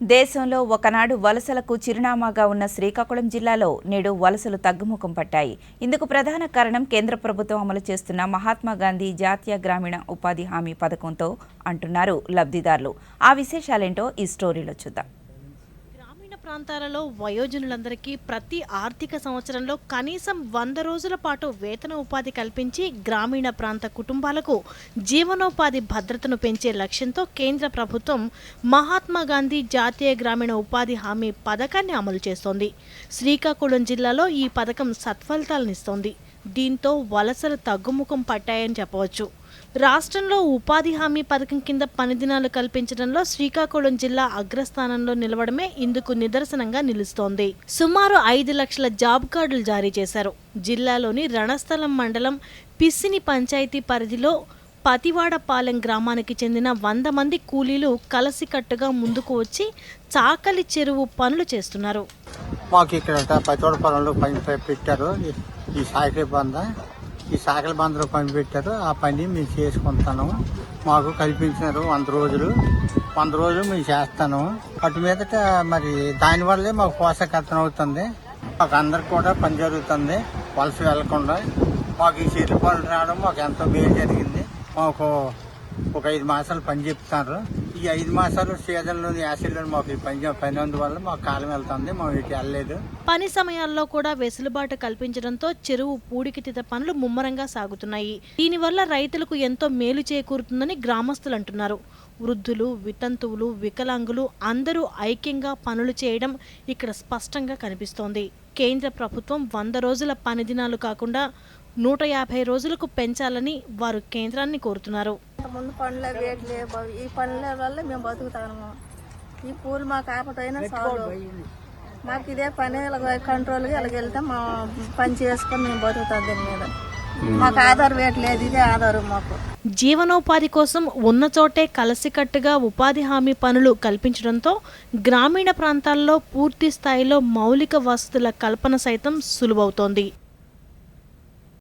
దేశంలో ఒకనాడు వలసలకు చిరునామాగా ఉన్న శ్రీకాకుళం జిల్లాలో నేడు వలసలు తగ్గుముఖం పట్టాయి. ఇందుకు ప్రధాన కారణం కేంద్ర ప్రభుత్వం అమలు చేస్తున్న మహాత్మా గాంధీ జాతీయ గ్రామీణ ఉపాధి హామీ పథకంతో అంటున్నారు లబ్ధిదారులు. ఆ విశేషాలేంటో ఈ స్టోరీలో చూద్దాం. ప్రాంతాలలో వయోజనులందరికీ ప్రతి ఆర్థిక సంవత్సరంలో కనీసం వంద రోజుల పాటు వేతన ఉపాధి కల్పించి గ్రామీణ ప్రాంత కుటుంబాలకు జీవనోపాధి భద్రతను పెంచే లక్ష్యంతో కేంద్ర ప్రభుత్వం మహాత్మా గాంధీ జాతీయ గ్రామీణ ఉపాధి హామీ పథకాన్ని అమలు చేస్తోంది. శ్రీకాకుళం జిల్లాలో ఈ పథకం సత్ఫలితాలనిస్తోంది దీంతో వలసలు తగ్గుముఖం పట్టాయని చెప్పవచ్చు. రాష్ట్రంలో ఉపాధి హామీ పథకం కింద పని దినాలు కల్పించడంలో శ్రీకాకుళం జిల్లా అగ్రస్థానంలో నిలవడమే ఇందుకు నిదర్శనంగా నిలుస్తోంది. సుమారు ఐదు లక్షల జాబ్ కార్డులు జారీ చేశారు. జిల్లాలోని రణస్థలం మండలం పిస్సిని పంచాయతీ పరిధిలో పతివాడపాలెం గ్రామానికి చెందిన వంద మంది కూలీలు కలసికట్టుగా ముందుకు వచ్చి చాకలి చెరువు పనులు చేస్తున్నారు. మాకు ఇక్కడ పని పెట్టారు. ఈ- ఈ బంద ఈ సాకల బంధులు పని పెట్టారు. ఆ పని మేము చేసుకుంటాను. మాకు కల్పించినారు వంద రోజులు. వంద రోజులు మేము చేస్తాను. అటు మీదట మరి దానివల్లే మాకు పోషకర్తన అవుతుంది. మాకు అందరికి కూడా పని జరుగుతుంది. వలస వెళ్ళకుండా మాకు ఈ చేతి పనులు రావడం మాకు ఎంతో మేలు జరిగింది. మాకు ఒక ఐదు మాసాలు పని చెప్తున్నారు ఈ ఐదు మాసాలు సీజన్లోని యాసిడ్లను మాకు ఈ పని పని అందువల్ల మాకు కాలం వెళ్తుంది మేము ఇటు వెళ్ళలేదు. పని సమయాల్లో కూడా వెసులుబాటు కల్పించడంతో చెరువు పూడికితిత పనులు ముమ్మరంగా సాగుతున్నాయి. దీనివల్ల రైతులకు ఎంతో మేలు చేకూరుతుందని గ్రామస్తులు అంటున్నారు. వృద్ధులు వితంతువులు వికలాంగులు అందరూ ఐక్యంగా పనులు చేయడం ఇక్కడ స్పష్టంగా కనిపిస్తోంది. కేంద్ర ప్రభుత్వం వంద రోజుల పని దినాలు కాకుండా నూట యాభై రోజులకు పెంచాలని వారు కేంద్రాన్ని కోరుతున్నారు. ముందు పనులు వేటి లేవు. ఈ పనుల వల్ల మేము బతుకుతాము. ఈ పూలు మాకు ఆపటైనా చాలు. మాకు ఇదే పని కంట్రోల్గా ఇలాగ వెళ్తే మా పని చేసుకొని మేము బతుకుతాం దీని మీద. మాకు ఆధార్ వేట లేదు ఇదే ఆధారం మాకు. జీవనోపాధి కోసం ఉన్న చోటే కలసికట్టుగా ఉపాధి హామీ పనులు కల్పించడంతో గ్రామీణ ప్రాంతాల్లో పూర్తి స్థాయిలో మౌలిక వసతుల కల్పన సైతం సులువవుతోంది.